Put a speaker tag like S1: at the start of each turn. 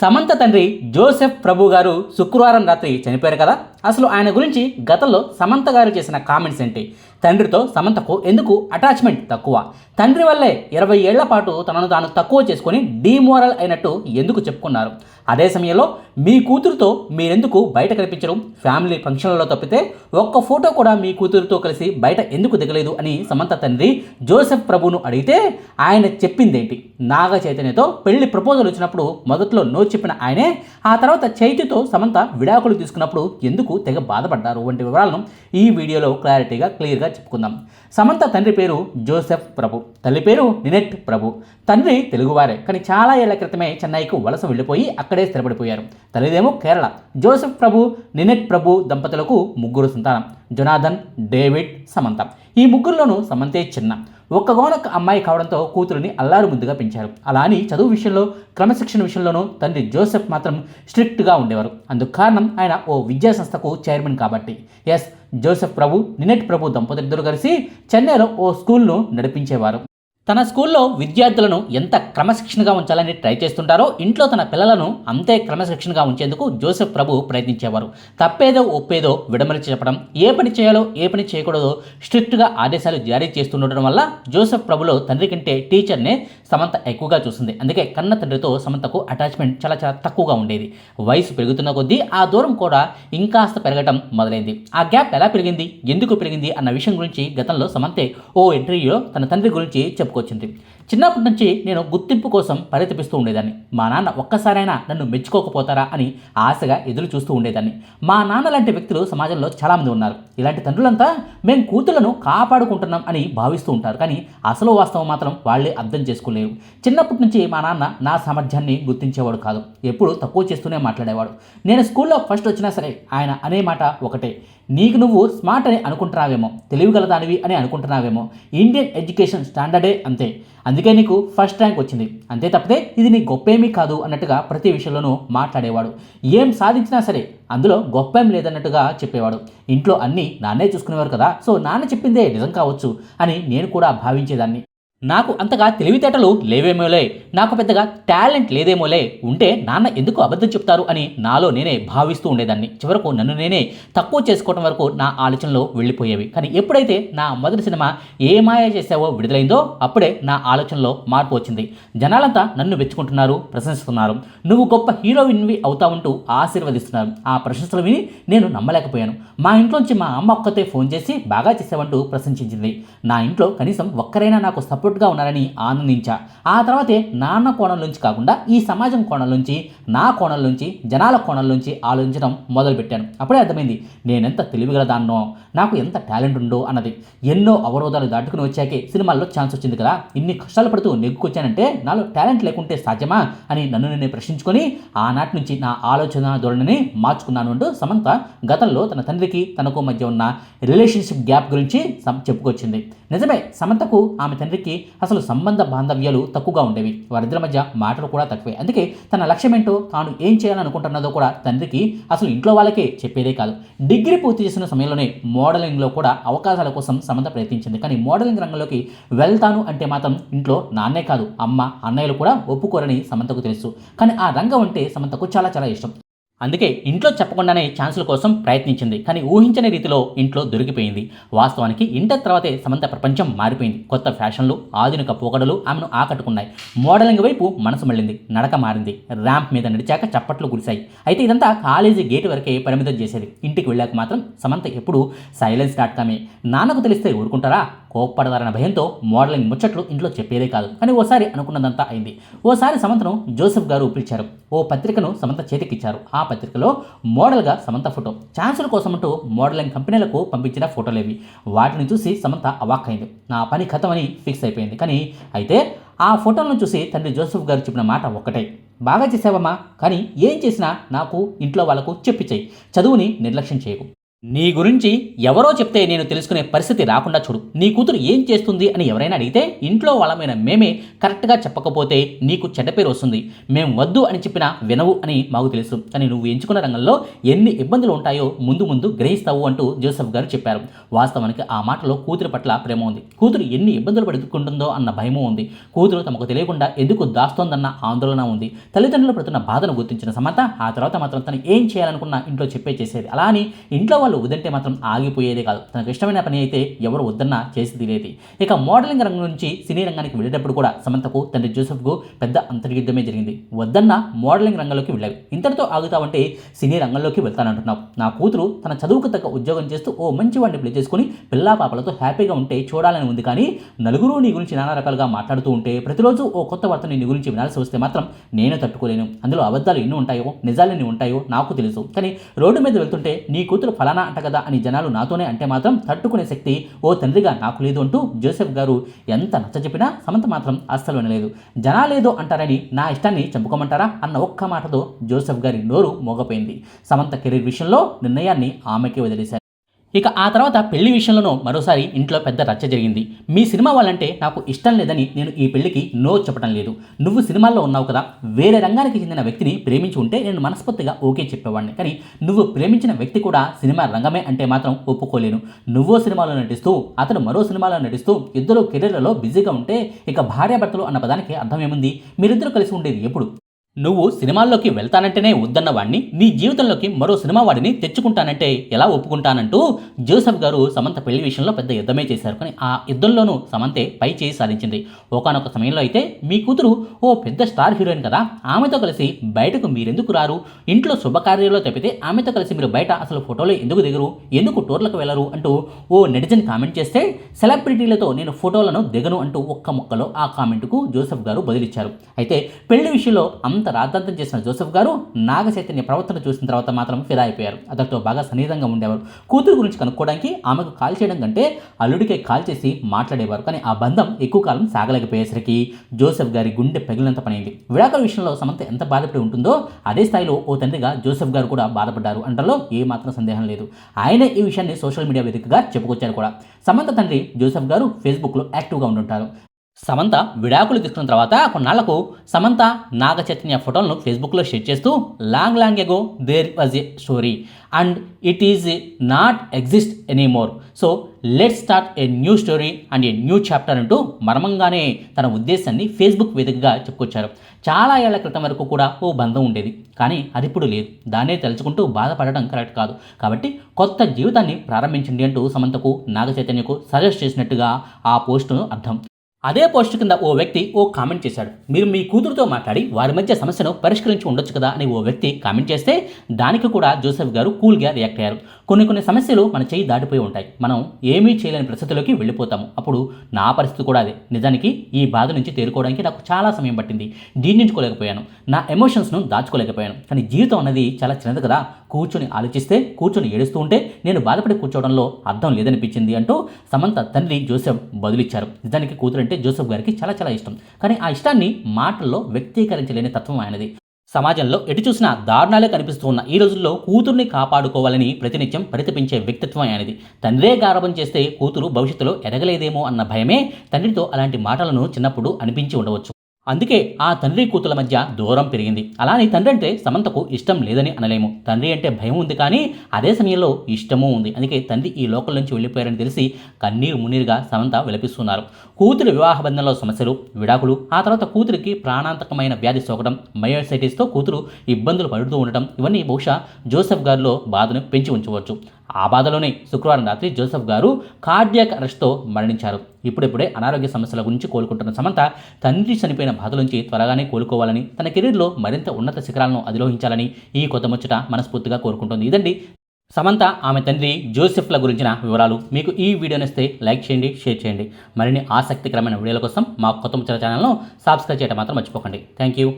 S1: సమంత తండ్రి జోసెఫ్ ప్రభు గారు శుక్రవారం రాత్రి చనిపోయారు కదా? అసలు ఆయన గురించి గతంలో సమంత గారు చేసిన కామెంట్స్ ఏంటి? తండ్రితో సమంతకు ఎందుకు అటాచ్మెంట్ తక్కువ? తండ్రి వల్లే ఇరవై ఏళ్ళ పాటు తనను తాను తక్కువ చేసుకొని డీమోరల్ అయినట్టు ఎందుకు చెప్పుకున్నారు? అదే సమయంలో మీ కూతురుతో మీరెందుకు బయట కనిపించరు? ఫ్యామిలీ ఫంక్షన్లలో తప్పితే ఒక్క ఫోటో కూడా మీ కూతురుతో కలిసి బయట ఎందుకు దిగలేదు అని సమంత తండ్రి జోసెఫ్ ప్రభును అడిగితే ఆయన చెప్పిందేంటి? నాగ చైతన్యతో పెళ్ళి ప్రపోజల్ వచ్చినప్పుడు మొదట్లో నో చెప్పిన ఆయనే ఆ తర్వాత చైతన్యతో సమంత విడాకులు తీసుకున్నప్పుడు ఎందుకు తెగ బాధపడ్డారు వంటి వివరాలను ఈ వీడియోలో క్లారిటీగా క్లియర్గా చెప్పుకుందాం. సమంత తండ్రి పేరు జోసెఫ్ ప్రభు. తల్లి పేరు నినెట్ ప్రభు. తండ్రి తెలుగువారే. కానీ చాలా ఏళ్ళ క్రితమే చెన్నైకు వలస వెళ్ళిపోయి అక్కడే స్థిరపడిపోయారు. తల్లిదేమో కేరళ. జోసెఫ్ ప్రభు నినెట్ ప్రభు దంపతులకు ముగ్గురు సంతానం. Jonathan David Samantha. ఈ ముగ్గురులోనూ సమంతే చిన్న. ఒక్కగోనొక్క అమ్మాయి కావడంతో కూతురుని అల్లారు ముద్దుగా పెంచారు. అలా అని చదువు విషయంలో క్రమశిక్షణ విషయంలోనూ తండ్రి జోసెఫ్ మాత్రం స్ట్రిక్ట్గా ఉండేవారు. అందుకు కారణం ఆయన ఓ విద్యా సంస్థకు చైర్మన్ కాబట్టి. ఎస్ జోసెఫ్ ప్రభు నినెట్ ప్రభు దంపతులిద్దరూ కలిసి చెన్నైలో ఓ స్కూల్ను నడిపించేవారు. తన స్కూల్లో విద్యార్థులను ఎంత క్రమశిక్షణగా ఉంచాలని ట్రై చేస్తుంటారో ఇంట్లో తన పిల్లలను అంతే క్రమశిక్షణగా ఉంచేందుకు జోసెఫ్ ప్రభు ప్రయత్నించేవారు. తప్పేదో ఒప్పేదో విడమరిచి చెప్పడం ఏ పని చేయాలో ఏ పని చేయకూడదో స్ట్రిక్ట్గా ఆదేశాలు జారీ చేస్తుండటం వల్ల జోసెఫ్ ప్రభులో తండ్రి కంటే టీచర్నే సమంత ఎక్కువగా చూసింది. అందుకే కన్న తండ్రితో సమంతకు అటాచ్మెంట్ చాలా చాలా తక్కువగా ఉండేది. వయసు పెరుగుతున్న కొద్దీ ఆ దూరం కూడా ఇంకాస్త పెరగటం మొదలైంది. ఆ గ్యాప్ ఎలా పెరిగింది ఎందుకు పెరిగింది అన్న విషయం గురించి గతంలో సమంతే ఓ ఇంటర్వ్యూలో తన తండ్రి గురించి చెప్పుకొచ్చింది. చిన్నప్పటి నుంచి నేను గుర్తింపు కోసం పరితపిస్తూ ఉండేదాన్ని. మా నాన్న ఒక్కసారైనా నన్ను మెచ్చుకోకపోతారా అని ఆశగా ఎదురు చూస్తూ ఉండేదాన్ని. మా నాన్న లాంటి వ్యక్తులు సమాజంలో చాలామంది ఉన్నారు. ఇలాంటి తండ్రులంతా మేము కూతుళ్ళను కాపాడుకుంటున్నాం అని భావిస్తూ ఉంటారు. కానీ అసలు వాస్తవం మాత్రం వాళ్ళే అర్థం చేసుకోలేరు చిన్నప్పటి నుంచి మా నాన్న నా సామర్థ్యాన్ని గుర్తించేవాడు కాదు. ఎప్పుడు తక్కువ చేస్తూనే మాట్లాడేవాడు. నేను స్కూల్లో ఫస్ట్ వచ్చినా సరే ఆయన అనే మాట ఒకటే. నీకు నువ్వు స్మార్ట్ అని అనుకుంటున్నావేమో తెలివిగలదానివి అని అనుకుంటున్నావేమో ఇండియన్ ఎడ్యుకేషన్ స్టాండర్డే అంతే. అందుకే అందుకే నీకు ఫస్ట్ ర్యాంక్ వచ్చింది. అంతే తప్పితే ఇది నీ గొప్పేమీ కాదు అన్నట్టుగా ప్రతి విషయంలోనూ మాట్లాడేవాడు. ఏం సాధించినా సరే అందులో గొప్పేం లేదన్నట్టుగా చెప్పేవాడు. ఇంట్లో అన్నీ నాన్నే చూసుకునేవారు కదా సో నాన్న చెప్పిందే నిజం కావచ్చు అని నేను కూడా భావించేదాన్ని. నాకు అంతగా తెలివితేటలు లేవేమోలే నాకు పెద్దగా టాలెంట్ లేదేమోలే ఉంటే నాన్న ఎందుకు అబద్ధం చెప్తారు అని నాలో నేనే భావిస్తూ ఉండేదాన్ని. చివరకు నన్ను నేనే తక్కువ చేసుకోవడం వరకు నా ఆలోచనలో వెళ్ళిపోయేవి. కానీ ఎప్పుడైతే నా మొదటి సినిమా ఏ మాయ చేసావో విడుదలైందో అప్పుడే నా ఆలోచనలో మార్పు వచ్చింది. జనాలంతా నన్ను మెచ్చుకుంటున్నారు ప్రశంసిస్తున్నారు. నువ్వు గొప్ప హీరోయిన్వి అవుతావంటూ ఆశీర్వదిస్తున్నారు. ఆ ప్రశంసలు విని నేను నమ్మలేకపోయాను. మా ఇంట్లోంచి మా అమ్మ ఒక్కతే ఫోన్ చేసి బాగా చేసావంటూ ప్రశంసించింది. నా ఇంట్లో కనీసం ఒక్కరైనా నాకు సపోర్ట్గా ఉన్నారని ఆనందించా. ఆ తర్వాతే నాన్న కోణం నుంచి కాకుండా ఈ సమాజం కోణం నుంచి నా కోణం నుంచి జనాల కోణం నుంచి ఆలోచించడం మొదలుపెట్టాను. అప్పుడే అర్థమైంది నేనెంత తెలివిగలదాన్నో నాకు ఎంత టాలెంట్ ఉందో అన్నది. ఎన్నో అవరోధాలు దాటుకుని వచ్చాకే సినిమాల్లో ఛాన్స్ వచ్చింది కదా. ఇన్ని కష్టాలు పడుతూ నెగ్గుకొచ్చానంటే నాలో టాలెంట్ లేకుంటే సాధ్యమా అని నన్ను నేను ప్రశ్నించుకొని ఆనాటి నుంచి నా ఆలోచన ధోరణిని మార్చుకున్నాను అంటూ సమంత గతంలో తన తండ్రికి తనకు మధ్య ఉన్న రిలేషన్షిప్ గ్యాప్ గురించి చెప్పుకొచ్చింది. నిజమే సమంతకు ఆమె తండ్రికి అసలు సంబంధ బాంధవ్యాలు తక్కువగా ఉండేవి. వారిద్దరి మధ్య మాటలు కూడా తక్కువే. అందుకే తన లక్ష్యం ఏంటో తాను ఏం చేయాలనుకుంటున్నదో కూడా తండ్రికి అసలు ఇంట్లో వాళ్ళకే చెప్పేదే కాదు. డిగ్రీ పూర్తి చేసిన సమయంలోనే మోడలింగ్లో కూడా అవకాశాల కోసం సమంత ప్రయత్నించింది. కానీ మోడలింగ్ రంగంలోకి వెళ్తాను అంటే మాత్రం ఇంట్లో నాన్నే కాదు అమ్మ అన్నయ్యలు కూడా ఒప్పుకోరని సమంతకు తెలుసు. కానీ ఆ రంగం అంటే సమంతకు చాలా చాలా ఇష్టం. అందుకే ఇంట్లో చెప్పకుండానే ఛాన్సుల కోసం ప్రయత్నించింది. కానీ ఊహించని రీతిలో ఇంట్లో దొరికిపోయింది. వాస్తవానికి ఇంటర్ తర్వాతే సమంత ప్రపంచం మారిపోయింది. కొత్త ఫ్యాషన్లు ఆధునిక పోకడలు ఆమెను ఆకట్టుకున్నాయి. మోడలింగ్ వైపు మనసు మళ్ళింది. నడక మారింది. ర్యాంప్ మీద నడిచాక చప్పట్లు కురిశాయి. అయితే ఇదంతా కాలేజీ గేట్ వరకే పరిమితం చేసేది. ఇంటికి వెళ్ళాక మాత్రం సమంత ఎప్పుడు సైలెన్స్ డాట్ కామే. నాన్నకు తెలిస్తే ఊరుకుంటారా? కోప్పడతారన్న భయంతో మోడలింగ్ ముచ్చట్లు ఇంట్లో చెప్పేదే కాదు. కానీ ఓసారి అనుకున్నదంతా అయింది. ఓసారి సమంతను జోసెఫ్ గారు పిలిచారు. ఓ పత్రికను సమంత చేతికిచ్చారు. ఆ పత్రికలో మోడల్గా సమంత ఫోటో. ఛాన్సుల కోసమంటూ మోడలింగ్ కంపెనీలకు పంపించిన ఫోటోలేవి. వాటిని చూసి సమంత అవాక్కైంది. నా పని ఖతమని ఫిక్స్ అయిపోయింది. కానీ అయితే ఆ ఫోటోలను చూసి తండ్రి జోసెఫ్ గారు చెప్పిన మాట ఒక్కటే. బాగా చేసావమ్మా కానీ ఏం చేసినా నాకు ఇంట్లో వాళ్ళకు చెప్పిచ్చేయి. చదువుని నిర్లక్ష్యం చేయకు. నీ గురించి ఎవరో చెప్తే నేను తెలుసుకునే పరిస్థితి రాకుండా చూడు. నీ కూతురు ఏం చేస్తుంది అని ఎవరైనా అడిగితే ఇంట్లో వాళ్ళమైన మేమే కరెక్ట్గా చెప్పకపోతే నీకు చెడ్డ పేరు వస్తుంది. మేము వద్దు అని చెప్పినా వినవు అని మాకు తెలుసు. కానీ నువ్వు ఎంచుకున్న రంగంలో ఎన్ని ఇబ్బందులు ఉంటాయో ముందు ముందు గ్రహిస్తావు అంటూ జోసెఫ్ గారు చెప్పారు. వాస్తవానికి ఆ మాటలో కూతురు పట్ల ప్రేమ ఉంది. కూతురు ఎన్ని ఇబ్బందులు పడుకుంటుందో అన్న భయమూ ఉంది. కూతురు తమకు తెలియకుండా ఎందుకు దాస్తోందన్న ఆందోళన ఉంది. తల్లిదండ్రులు పడుతున్న బాధను గుర్తించిన సమత ఆ తర్వాత మాత్రం తను ఏం చేయాలనుకున్నా ఇంట్లో చెప్పే చేసేది. అలా అని ఇంట్లో వాళ్ళు వదంటే మాత్రం ఆగిపోయేదే కాదు. తనకు ఇష్టమైన పని అయితే ఎవరు వద్దన్నా చేసి తీరేది. ఇక మోడలింగ్ రంగం నుంచి సినీ రంగానికి వెళ్ళేటప్పుడు కూడా సమంతకు తండ్రి జోసెఫ్కు పెద్ద అంతర్యుద్ధమే జరిగింది. వద్దన్న మోడలింగ్ రంగంలోకి వెళ్ళావి. ఇంతటితో ఆగుతావంటే సినీ రంగంలోకి వెళ్తానంటున్నావు. నా కూతురు తన చదువుకు తగ్గ ఉద్యోగం చేస్తూ ఓ మంచి వాడిని పెళ్ళి చేసుకుని పిల్లా పాపలతో హ్యాపీగా ఉంటే చూడాలని ఉంది కానీ నలుగురు నీ గురించి నానా రకాలుగా మాట్లాడుతూ ఉంటే ప్రతిరోజు ఓ కొత్త వార్త నీ గురించి వినాల్సి వస్తే మాత్రం నేను తట్టుకోలేను. అందులో అబద్ధాలు ఎన్ని ఉంటాయో నిజాలు ఎన్ని ఉంటాయో నాకు తెలుసు. కానీ రోడ్డు మీద వెళ్తుంటే నీ కూతురు ఫలానా అంట కదా అని జనాలు నాతోనే అంటే మాత్రం తట్టుకునే శక్తి ఓ తండ్రిగా నాకు లేదు అంటూ జోసెఫ్ గారు ఎంత నచ్చ చెప్పినా సమంత మాత్రం అస్సలు వినలేదు. జనాలేదో అంటారని నా ఇష్టాన్ని చంపుకోమంటారా అన్న ఒక్క మాటతో జోసెఫ్ గారి నోరు మోగపోయింది. సమంత కెరీర్ విషయంలో నిర్ణయాన్ని ఆమెకి వదిలేశారు. ఇక ఆ తర్వాత పెళ్ళి విషయంలోనూ మరోసారి ఇంట్లో పెద్ద రచ్చ జరిగింది. మీ సినిమా వాళ్ళంటే నాకు ఇష్టం లేదని నేను ఈ పెళ్ళికి నో చెప్పడం లేదు. నువ్వు సినిమాల్లో ఉన్నావు కదా వేరే రంగానికి చెందిన వ్యక్తిని ప్రేమించి ఉంటే నేను మనస్ఫూర్తిగా ఓకే చెప్పేవాడిని. కానీ నువ్వు ప్రేమించిన వ్యక్తి కూడా సినిమా రంగమే అంటే మాత్రం ఒప్పుకోలేను. నువ్వో సినిమాలో నటిస్తూ అతను మరో సినిమాలో నటిస్తూ ఇద్దరు కెరీర్లలో బిజీగా ఉంటే ఇక భార్యాభర్తలు అన్న పదానికి అర్థం ఏముంది? మీరిద్దరు కలిసి ఉండేది ఎప్పుడు? నువ్వు సినిమాల్లోకి వెళ్తానంటేనే వద్దన్న వాడిని నీ జీవితంలోకి మరో సినిమా వాడిని తెచ్చుకుంటానంటే ఎలా ఒప్పుకుంటానంటూ జోసెఫ్ గారు సమంత పెళ్ళి విషయంలో పెద్ద యుద్ధమే చేశారు. కానీ ఆ యుద్ధంలోనూ సమంతే పై చేయి సాధించింది. ఒకనొక సమయంలో అయితే మీ కూతురు ఓ పెద్ద స్టార్ హీరోయిన్ కదా ఆమెతో కలిసి బయటకు మీరెందుకు రారు? ఇంట్లో శుభకార్యాల్లో తప్పితే ఆమెతో కలిసి మీరు బయట అసలు ఫోటోలు ఎందుకు దిగరు? ఎందుకు టూర్లకు వెళ్ళరు అంటూ ఓ నెటిజన్ కామెంట్ చేస్తే సెలబ్రిటీలతో నేను ఫోటోలను దిగను అంటూ ఒక్క ముక్కలో ఆ కామెంట్కు జోసెఫ్ గారు బదిలిచ్చారు. అయితే పెళ్ళి విషయంలో అంత రాద్ధాంతం చేసిన జోసెఫ్ గారు నాగ చైతన్య ప్రవర్తన చూసిన తర్వాత మాత్రం ఫిదా అయిపోయారు. అతడితో బాగా సన్నిహితంగా ఉండేవారు. కూతురు గురించి కనుక్కోవడానికి ఆమెకు కాల్ చేయడం కంటే అల్లుడికే కాల్ చేసి మాట్లాడేవారు. కానీ ఆ బంధం ఎక్కువ కాలం సాగలేకపోయేసరికి జోసెఫ్ గారి గుండె పగిలినంత పనైంది. విడాకుల విషయంలో సమంత ఎంత బాధపడి ఉంటుందో అదే స్థాయిలో ఓ తండ్రిగా జోసెఫ్ గారు కూడా బాధపడ్డారు అంటలో ఏ మాత్రం సందేహం లేదు. ఆయనే ఈ విషయాన్ని సోషల్ మీడియా వేదికగా చెప్పుకొచ్చారు కూడా. సమంత తండ్రి జోసెఫ్ గారు ఫేస్బుక్లో యాక్టివ్గా ఉంటుంటారు సమంత విడాకులు తీసుకున్న తర్వాత కొన్నాళ్ళకు సమంత నాగ చైతన్య ఫోటోలను ఫేస్బుక్లో షేర్ చేస్తూ long long ago there was a story and it is not exist anymore. So let start a new story and a new chapter అంటూ మర్మంగానే తన ఉద్దేశాన్ని ఫేస్బుక్ వేదికగా చెప్పుకొచ్చారు. చాలా ఏళ్ళ క్రితం వరకు కూడా ఓ బంధం ఉండేది కానీ అది ఇప్పుడు లేదు. దాన్నే తలుచుకుంటూ బాధపడడం కరెక్ట్ కాదు. కాబట్టి కొత్త జీవితాన్ని ప్రారంభించండి అంటూ సమంతకు నాగ చైతన్యకు సజెస్ట్ చేసినట్టుగా ఆ పోస్టును అర్థం. అదే పోస్ట్ కింద ఓ వ్యక్తి ఓ కామెంట్ చేశాడు. మీరు మీ కూతురుతో మాట్లాడి వారి మధ్య సమస్యను పరిష్కరించి ఉండొచ్చు కదా అని ఓ వ్యక్తి కామెంట్ చేస్తే దానికి కూడా జోసెఫ్ గారు కూల్గా రియాక్ట్ అయ్యారు. కొన్ని కొన్ని సమస్యలు మన చేయి దాటిపోయి ఉంటాయి. మనం ఏమీ చేయలేని పరిస్థితుల్లోకి వెళ్ళిపోతాము. అప్పుడు నా పరిస్థితి కూడా అదే. నిజానికి ఈ బాధ నుంచి తేరుకోవడానికి నాకు చాలా సమయం పట్టింది. జీర్ణించుకోలేకపోయాను నా ఎమోషన్స్ను దాచుకోలేకపోయాను. కానీ జీవితం అన్నది చాలా చిన్నది కదా. కూర్చొని ఆలోచిస్తే కూర్చొని ఏడుస్తూ ఉంటే నేను బాధపడి కూర్చోవడంలో అర్థం లేదనిపించింది అంటూ సమంత తండ్రి జోసెఫ్ బదులిచ్చారు. నిజానికి కూతురు అంటే జోసెఫ్ గారికి చాలా చాలా ఇష్టం. కానీ ఆ ఇష్టాన్ని మాటల్లో వ్యక్తీకరించలేని తత్వం ఆయనది. సమాజంలో ఎటు చూసినా దారుణాలే కనిపిస్తూ ఉన్న ఈ రోజుల్లో కూతుర్ని కాపాడుకోవాలని ప్రతినిత్యం పరితపించే వ్యక్తిత్వం ఆయనది. తండ్రే గారభం చేస్తే కూతురు భవిష్యత్తులో ఎదగలేదేమో అన్న భయమే తండ్రితో అలాంటి మాటలను చిన్నప్పుడు అనిపించి ఉండవచ్చు. అందుకే ఆ తండ్రి కూతుల మధ్య దూరం పెరిగింది. అలానే తండ్రి అంటే సమంతకు ఇష్టం లేదని అనలేము. తండ్రి అంటే భయం ఉంది కానీ అదే సమయంలో ఇష్టమూ ఉంది. అందుకే తండ్రి ఈ లోకల్ నుంచి వెళ్ళిపోయారని తెలిసి కన్నీరు మున్నీరుగా సమంత విలపిస్తున్నారు. కూతురు వివాహ బంధంలో సమస్యలు విడాకులు ఆ తర్వాత కూతురికి ప్రాణాంతకమైన వ్యాధి సోకడం మయోసైటిస్తో కూతురు ఇబ్బందులు పడుతూ ఉండటం ఇవన్నీ బహుశా జోసెఫ్ గారిలో బాధను పెంచి ఉంచవచ్చు. ఆ బాధలోనే శుక్రవారం రాత్రి జోసెఫ్ గారు కార్డియాక్ అరెస్ట్తో మరణించారు. ఇప్పుడిప్పుడే అనారోగ్య సమస్యల గురించి కోలుకుంటున్న సమంత తండ్రి చనిపోయిన బాధ నుంచి త్వరగానే కోలుకోవాలని తన కెరీర్లో మరింత ఉన్నత శిఖరాలను అధిరోహించాలని ఈ కొత్త ముచ్చట మనస్ఫూర్తిగా కోరుకుంటుంది. ఇదండి సమంత ఆమె తండ్రి జోసెఫ్ల గురించిన వివరాలు. మీకు ఈ వీడియో నచ్చితే లైక్ చేయండి షేర్ చేయండి. మరిన్ని ఆసక్తికరమైన వీడియోల కోసం మా కొత్త ముచ్చట ఛానల్ను సబ్స్క్రైబ్ చేయడం మాత్రం మర్చిపోకండి. Thank you.